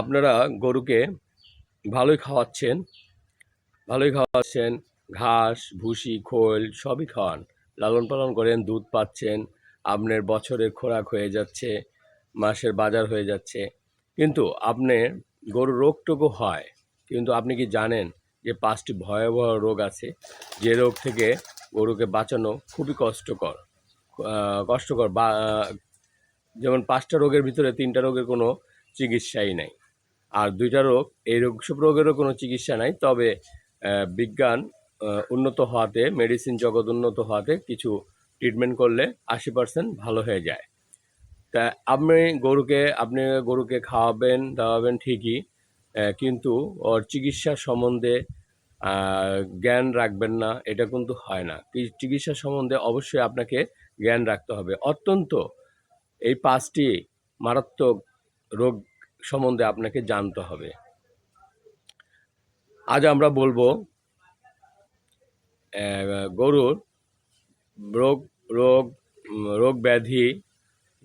আপনারা গরুকে ভালোই খাওয়াচ্ছেন ভালোই খাওয়াচ্ছেন, ঘাস, ভুসি, খোল সবই খাওয়ান, লালন পালন করেন, দুধ পাচ্ছেন, আপনার বছরের খোরাক হয়ে যাচ্ছে, মাসের বাজার হয়ে যাচ্ছে। কিন্তু আপনার গরুর রোগটুকু হয়, কিন্তু আপনি কি জানেন যে পাঁচটি ভয়াবহ রোগ আছে? যে রোগ থেকে গরুকে বাঁচানো খুবই কষ্টকর কষ্টকর বা যেমন পাঁচটা রোগের ভিতরে তিনটা রোগের কোনো চিকিৎসাই নাই। আর দুইটা রোগ, এই রোগ সব রোগেরও কোনো চিকিৎসা নাই। তবে বিজ্ঞান উন্নত হওয়াতে মেডিসিন জগৎ উন্নত হওয়াতে কিছু ট্রিটমেন্ট করলে আশি পার্সেন্ট ভালো হয়ে যায়। তা আপনি গরুকে আপনি গরুকে খাওয়াবেন, দাওয়াবেন ঠিকই কিন্তু ওর চিকিৎসা সম্বন্ধে জ্ঞান রাখবেন না, এটা কিন্তু হয় না। চিকিৎসা সম্বন্ধে অবশ্যই আপনাকে জ্ঞান রাখতে হবে। অত্যন্ত এই পাঁচটি মারাত্মক রোগ সম্বন্ধে আপনাকে জানতে হবে। আজ আমরা বলব গরুর রোগ রোগ রোগ ব্যাধি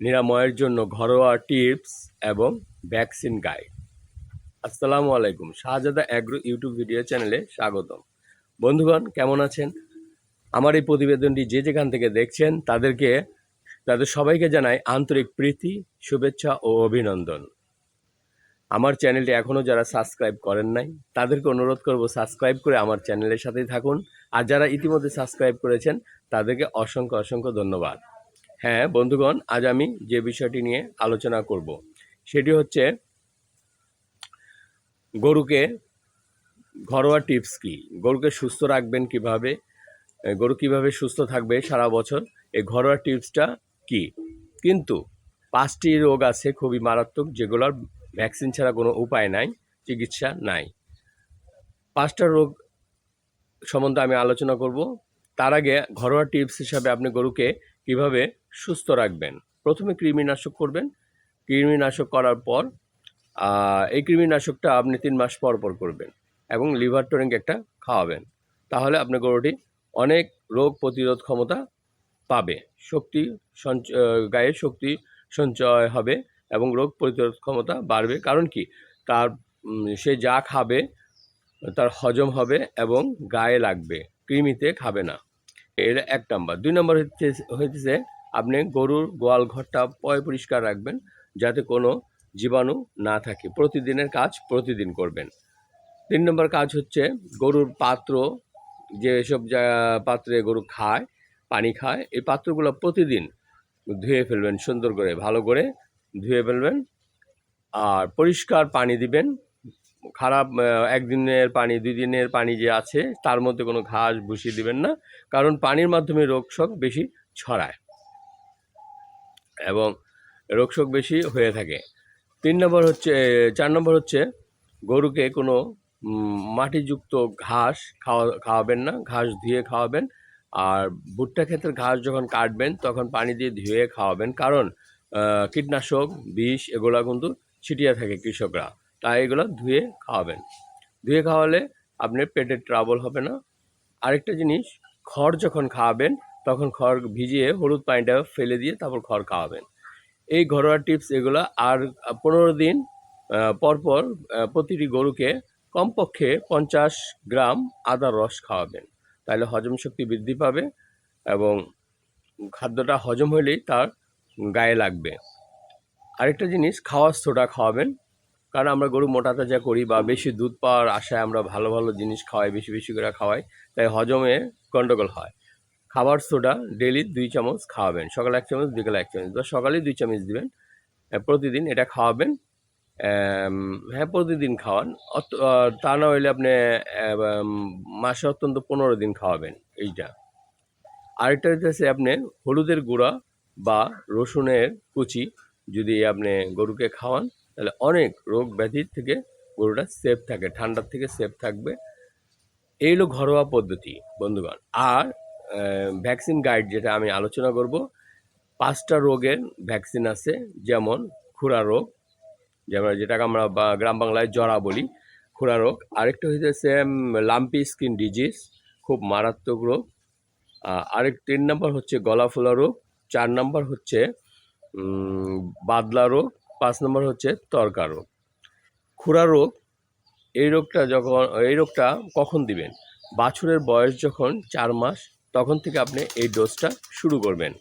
নিরাময়ের জন্য ঘরোয়া টিপস এবং ভ্যাকসিন গাইড। আসসালামু আলাইকুম। শাহজাদা অ্যাগ্রো ইউটিউব ভিডিও চ্যানেলে স্বাগতম। বন্ধুগণ, কেমন আছেন? আমার এই প্রতিবেদনটি যে যেখান থেকে দেখছেন, তাদেরকে, তাদের সবাইকে জানাই আন্তরিক প্রীতি, শুভেচ্ছা ও অভিনন্দন। আমার চ্যানেলটি এখনও যারা সাবস্ক্রাইব করেন নাই, তাদেরকে অনুরোধ করব সাবস্ক্রাইব করে আমার চ্যানেলের সাথেই থাকুন। আর যারা ইতিমধ্যে সাবস্ক্রাইব করেছেন, তাদেরকে অসংখ্য অসংখ্য ধন্যবাদ। হ্যাঁ বন্ধুগণ, আজ আমি যে বিষয়টি নিয়ে আলোচনা করব, সেটি হচ্ছে গরুকে ঘরোয়া টিপস কি? গরুকে সুস্থ রাখবেন কীভাবে? গরু কীভাবে সুস্থ থাকবে সারা বছর? এই ঘরোয়া টিপসটা কি? কিন্তু পাঁচটি রোগ আছে খুবই মারাত্মক, যেগুলোর ভ্যাকসিন ছাড়া কোনো উপায় নাই, চিকিৎসা নাই। পাঁচটা রোগ সম্বন্ধে আমি আলোচনা করব। তার আগে ঘরোয়া টিপস হিসাবে আপনি গরুকে কীভাবে সুস্থ রাখবেন? প্রথমে কৃমিনাশক করবেন। কৃমিনাশক করার পর এই কৃমিনাশকটা আপনি তিন মাস পর পর করবেন এবং লিভার টনিক একটা খাওয়াবেন। তাহলে আপনার গরুটি অনেক রোগ প্রতিরোধ ক্ষমতা পাবে। শক্তি সঞ্চ- গায়ে শক্তি সঞ্চয় হবে। এবং রোগ প্রতিরোধ ক্ষমতা বাড়বে। কারণ কি? তার সে যা খাবে, তার হজম হবে এবং গায়ে লাগবে, কৃমিতে খাবে না। এটা এক নম্বর। দুই নম্বর হচ্ছে, হইতেছে আপনি গরুর গোয়াল ঘরটা পয় পরিষ্কার রাখবেন, যাতে কোনো জীবাণু না থাকে। প্রতিদিনের কাজ প্রতিদিন করবেন। তিন নম্বর কাজ হচ্ছে গরুর পাত্র যেসব জা- পাত্রে গরু খায়, পানি খায়, এই পাত্রগুলো প্রতিদিন ধুয়ে ফেলবেন সুন্দর করে, ভালো করে ধুয়ে ফেলবেন আর পরিষ্কার পানি দিবেন। খারাপ একদিনের পানি দুই দিনের পানি যে আছে, তার মধ্যে কোনো ঘাস ভুসি দিবেন না, কারণ পানির মাধ্যমে রোগ শোক বেশি ছড়ায় এবং রোগশোক বেশি হয়ে থাকে। তিন নম্বর হচ্ছে, চার নম্বর হচ্ছে, গরুকে কোনো মাটিযুক্ত ঘাস খাওয়া, খাওয়াবেন না, ঘাস ধুয়ে খাওয়াবেন। আর ভুট্টা ক্ষেতের ঘাস যখন কাটবেন, তখন পানি দিয়ে ধুয়ে খাওয়াবেন। কারণ কীটনাশক বিষ এগুলো কিন্তু ছিটিয়ে থাকে কৃষকরা। তাই এগুলো ধুয়ে খাওয়াবেন। ধুয়ে খাওয়ালে আপনার পেটের ট্রাবল হবে না। আরেকটা জিনিস খড় যখন খাওয়াবেন তখন খড় ভিজিয়ে হলুদ পানিটা ফেলে দিয়ে তারপর খড় খাওয়াবেন। এই ঘরোয়া টিপস এগুলো আর পনেরো দিন আহ, পর পর আহ, প্রতিটি গরুকে কমপক্ষে পঞ্চাশ গ্রাম আদার রস খাওয়াবেন। তাহলে হজম শক্তি বৃদ্ধি পাবে এবং খাদ্যটা হজম হলেই তার গায়ে লাগবে। আরেকটা জিনিস, খাওয়ার সোডা খাওয়াবেন। কারণ আমরা গরু মোটা তাজা করি বা বেশি দুধ পাওয়ার আশায় আমরা ভালো ভালো জিনিস খাওয়াই, বেশি বেশি করে খাওয়াই, তাই হজমে গণ্ডগোল হয়। খাবার সোডা ডেলি দুই চামচ খাওয়াবেন, সকালে এক চামচ, বিকালে এক চামচ, বা সকালে দুই চামচ দিবেন। প্রতিদিন এটা খাওয়াবেন। হ্যাঁ প্রতিদিন খাওয়ান। তা না হইলে আপনি মাসে অত্যন্ত পনেরো দিন খাওয়াবেন এইটা। আরেকটা হচ্ছে আপনি হলুদের গুঁড়া বা রসুনের কুচি যদি আপনি গরুকে খাওয়ান, তাহলে অনেক রোগ ব্যাধির থেকে গরুটা সেফ থাকে, ঠান্ডার থেকে সেফ থাকবে। এই হলো ঘরোয়া পদ্ধতি, বন্ধুগণ। আর ভ্যাকসিন গাইড যেটা আমি আলোচনা করব, পাঁচটা রোগের ভ্যাকসিন আছে, যেমন খুরা রোগ, যেমন যেটাকে আমরা গ্রাম বাংলায় জরা বলি, খুরা রোগ। আরেকটা হইতেছে লাম্পি স্কিন ডিজিজ খুব মারাত্মক রোগ। আরেক তিন নম্বর হচ্ছে গলা ফোলা রোগ। চার নম্বর হচ্ছে বাদলা রোগ, পাঁচ নম্বর হচ্ছে তরকা রোগ। খুরা রোগ, এই রোগটা যখন, এই রোগটা কখন দিবেন? বাছুরের বয়স যখন চার মাস, তখন থেকে আপনি এই ডোজটা শুরু করবেন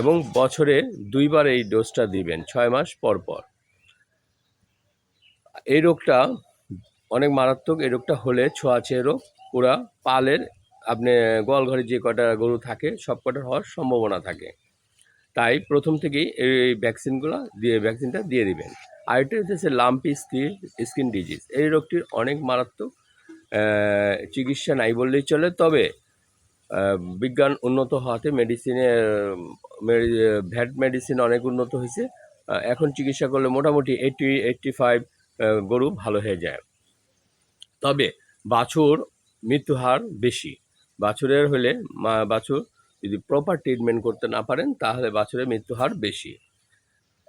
এবং বছরে দুইবার এই ডোজটা দিবেন, ছয় মাস পর পর। এই রোগটা অনেক মারাত্মক, এই রোগটা হলে ছোঁয়াচে রোগ, পুরা পালের, আপনি গোয়াল ঘরে যে কটা গরু থাকে, সব কটার হওয়ার সম্ভাবনা থাকে। তাই প্রথম থেকেই এই ভ্যাকসিনগুলো দিয়ে, ভ্যাকসিনটা দিয়ে দিবেন। আরেকটা হচ্ছে লাম্পি স্কিন স্কিন ডিজিজ। এই রোগটির অনেক মারাত্মক চিকিৎসা নাই বললেই চলে। তবে বিজ্ঞান উন্নত হওয়াতে মেডিসিনের ভ্যাট মেডিসিন অনেক উন্নত হয়েছে। এখন চিকিৎসা করলে মোটামুটি এইটি এইটটি ফাইভ গরু ভালো হয়ে যায়। তবে বাছুর মৃত্যু হার বেশি। বাছুরের হলে বাছুর যদি প্রপার ট্রিটমেন্ট করতে না পারেন, তাহলে বাছুরের মৃত্যু হার বেশি।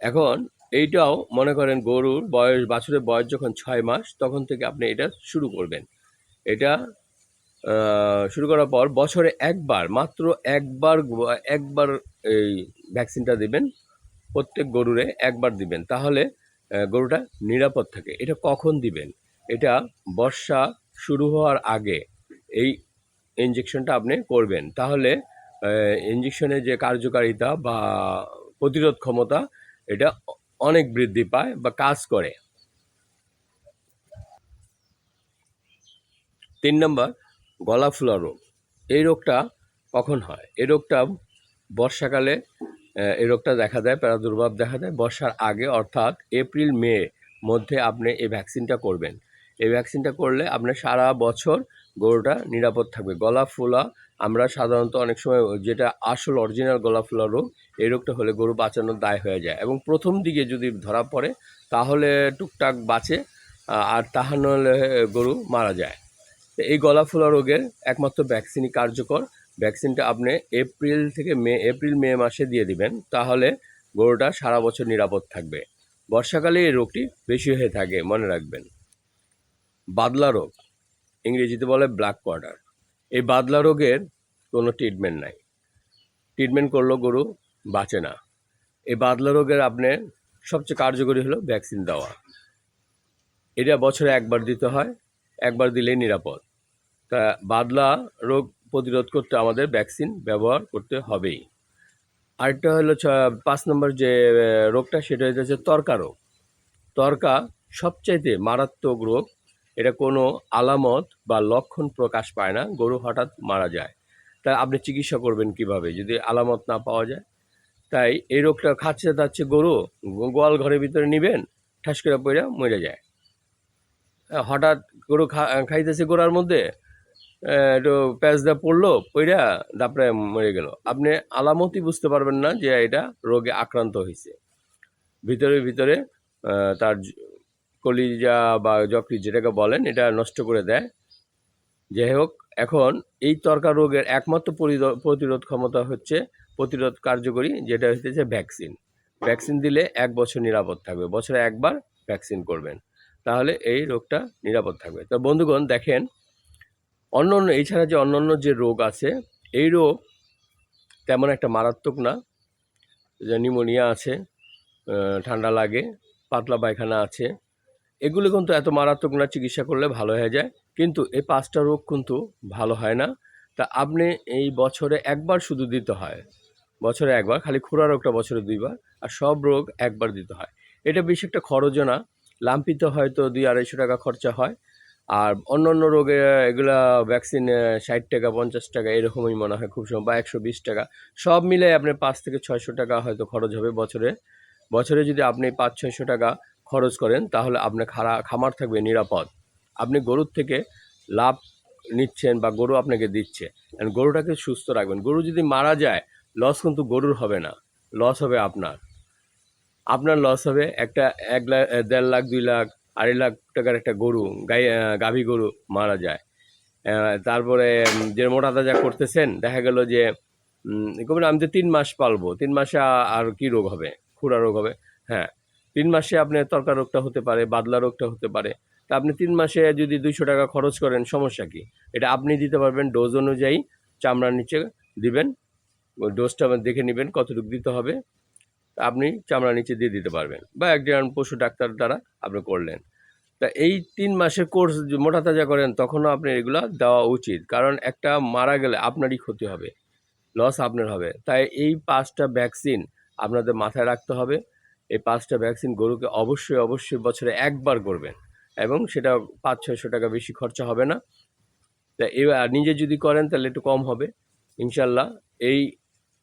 এখন এইটাও মনে করেন গরুর বয়স, বাছুরের বয়স যখন ছয় মাস, তখন থেকে আপনি এটা শুরু করবেন। এটা শুরু করার পর বছরে একবার, মাত্র একবার একবার এই ভ্যাকসিনটা দিবেন, প্রত্যেক গরুরে একবার দিবেন। তাহলে গরুটা নিরাপদ থাকে। এটা কখন দিবেন? এটা বর্ষা শুরু হওয়ার আগে এই ইঞ্জেকশনটা আপনি করবেন। তাহলে ইঞ্জেকশনের যে কার্যকারিতা বা প্রতিরোধ ক্ষমতা, এটা অনেক বৃদ্ধি পায় বা কাজ করে। তিন নম্বর, গলা ফুলা রোগ এই রোগটা কখন হয়? এই রোগটা বর্ষাকালে এই রোগটা দেখা দেয়, প্রাদুর্ভাব দেখা দেয়। বর্ষার আগে, অর্থাৎ এপ্রিল, মে মধ্যে আপনি এই ভ্যাকসিনটা করবেন। এই ভ্যাকসিনটা করলে আপনার সারা বছর গরুটা নিরাপদ থাকবে। গলা ফোলা আমরা সাধারণত অনেক সময় যেটা আসল অরিজিনাল গলা ফোলা রোগ, এই রোগটা হলে গরু বাঁচানোর দায় হয়ে যায়। এবং প্রথম দিকে যদি ধরা পড়ে, তাহলে টুকটাক বাঁচে আর তাহা নাহলে গরু মারা যায়। এই গলা ফোলা রোগের একমাত্র ভ্যাকসিনই কার্যকর। ভ্যাকসিনটা আপনি এপ্রিল থেকে মে এপ্রিল মে মাসে দিয়ে দিবেন, তাহলে গরুটা সারা বছর নিরাপদ থাকবে। বর্ষাকালে এই রোগটি বেশি হয়ে থাকে, মনে রাখবেন। বাদলা রোগ। ইংরেজিতে বলে ব্ল্যাক কোয়ার্টার। এই বাদলা রোগের কোনো ট্রিটমেন্ট নাই। ট্রিটমেন্ট করলেও গরু, বাঁচে না। এই বাদলা রোগের আপনার সবচেয়ে কার্যকরী হলো ভ্যাকসিন দেওয়া। এটা বছরে একবার দিতে হয়, একবার দিলেই নিরাপদ। তা বাদলা রোগ প্রতিরোধ করতে আমাদের ভ্যাকসিন ব্যবহার করতে হবেই। আরেকটা হলো ছ- পাঁচ নম্বর যে রোগটা, সেটা হচ্ছে তর্কা রোগ। তর্কা সবচাইতে মারাত্মক রোগ এটা কোনো আলামত বা লক্ষণ প্রকাশ পায় না, গরু হঠাৎ মারা যায়। তাই আপনি চিকিৎসা করবেন কীভাবে যদি আলামত না পাওয়া যায়? তাই এই রোগটা খাচ্ছে তাচ্ছে গরু গোয়াল ঘরের ভিতরে নিবেন, ঠাস করে পড়ে মরে যায়। হঠাৎ গরু খা- খাইতেছে গোড়ার মধ্যে একটু প্যাঁচ দা পড়ল, পইরা তারপরে মরে গেল। আপনি আলামতই বুঝতে পারবেন না যে এটা রোগে আক্রান্ত হয়েছে ভিতরে ভিতরে তার কলিজা বা যকৃৎ যেটাকে বলেন, এটা নষ্ট করে দেয়। যাই হোক, এখন এই তরকা রোগের একমাত্র প্রতিরোধ ক্ষমতা হচ্ছে প্রতিরোধ কার্যকরী, যেটা হচ্ছে ভ্যাকসিন। ভ্যাকসিন দিলে এক বছর নিরাপদ থাকবে, বছরে একবার ভ্যাকসিন করবেন। তাহলে এই রোগটা নিরাপদ থাকবে। তো বন্ধুগণ, দেখেন অন্য অন্য এছাড়া যে অন্যান্য যে রোগ আছে, এই রোগ তেমন একটা মারাত্মক না। যে নিউমোনিয়া আছে ঠান্ডা লাগে, পাতলা পায়খানা আছে এগুলো কিন্তু এত মারাত্মক না, চিকিৎসা করলে ভালো হয়ে যায়। কিন্তু এই পাঁচটা রোগ কিন্তু ভালো হয় না। তা আপনি এই বছরে একবার শুধু দিতে হয়। বছরে একবার, খালি খুরা রোগটা বছরে দুইবার, আর সব রোগ একবার দিতে হয়। এটা বেশি একটা খরচও না। লাম্পিতে হয়তো দুই আড়াইশো টাকা খরচা হয়। আর অন্য অন্য রোগে, এগুলা ভ্যাকসিন ষাট টাকা, পঞ্চাশ টাকা, এরকমই মনে হয় খুব সময় বা একশো বিশ টাকা। সব মিলে আপনার পাঁচ থেকে ছয়শো টাকা হয়তো খরচ হবে বছরে। বছরে যদি আপনি পাঁচ, ছয়শো টাকা খরচ করেন, তাহলে আপনার খারা, খামার থাকবে নিরাপদ। আপনি গরুর থেকে লাভ নিচ্ছেন বা গরু আপনাকে দিচ্ছে। গরুটাকে সুস্থ রাখবেন। গরু যদি মারা যায় লস কিন্তু গরুর হবে না। লস হবে আপনার। আপনার লস হবে একটা এক লাখ দেড় লাখ, দুই লাখ, আড়াই লাখ টাকার একটা গরু, গাই গাভী গরু মারা যায়। তারপরে যে মোটা তাজা করতেছেন, দেখা গেল যে আমি তো তিন মাস পালবো। তিন মাসে আর কি রোগ হবে? খুরা রোগ হবে। হ্যাঁ। তিন মাসে আপনার তরকা রোগটা হতে পারে, বাদলা রোগটা হতে পারে। তা আপনি তিন মাসে যদি দুইশো টাকা খরচ করেন, সমস্যা কি? এটা আপনি দিতে পারবেন ডোজ অনুযায়ী চামড়ার নিচে দিবেন ডোজটা দেখে নেবেন কতটুকু দিতে হবে। আপনি চামড়ার নিচে দিয়ে দিতে পারবেন বা একজন পশু ডাক্তার দ্বারা আপনি করলেন। তা তা এই তিন মাসের কোর্স মোটা তাজা করেন, তখনও আপনি এগুলো দেওয়া উচিত। কারণ একটা মারা গেলে আপনারই ক্ষতি হবে, লস আপনার হবে। তাই এই পাঁচটা ভ্যাকসিন আপনাদের মাথায় রাখতে হবে। এই পাঁচটা ভ্যাকসিন গরুকে অবশ্যই অবশ্যই বছরে একবার করবেন এবং সেটা পাঁচ, ছয়শো টাকা বেশি খরচা হবে না। তা এবার নিজে যদি করেন তাহলে একটু কম হবে, ইনশাল্লাহ। এই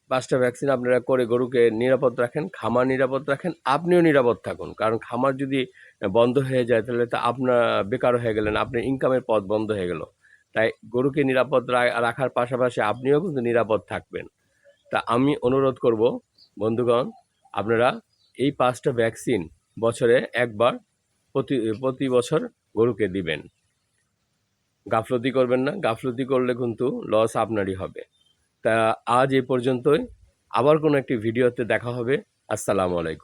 পাঁচটা ভ্যাকসিন আপনারা করে গরুকে নিরাপদ রাখেন, খামার নিরাপদ রাখেন, আপনিও নিরাপদ থাকুন। কারণ খামার যদি বন্ধ হয়ে যায় তাহলে তো আপনার বেকার হয়ে গেলেন আপনার ইনকামের পথ বন্ধ হয়ে গেল। তাই গরুকে নিরাপদ রাখার পাশাপাশি আপনিও কিন্তু নিরাপদ থাকবেন। তা আমি অনুরোধ করব, বন্ধুগণ, আপনারা এই পাঁচটা ভ্যাকসিন বছরে একবার প্রতি প্রতি বছর গরুকে দিবেন। গাফলতি করবেন না। গাফলতি করলে কিন্তু লস আপনারই হবে। তা আজ এ পর্যন্তই। আবার কোনো একটি ভিডিওতে দেখা হবে। আসসালামু আলাইকুম।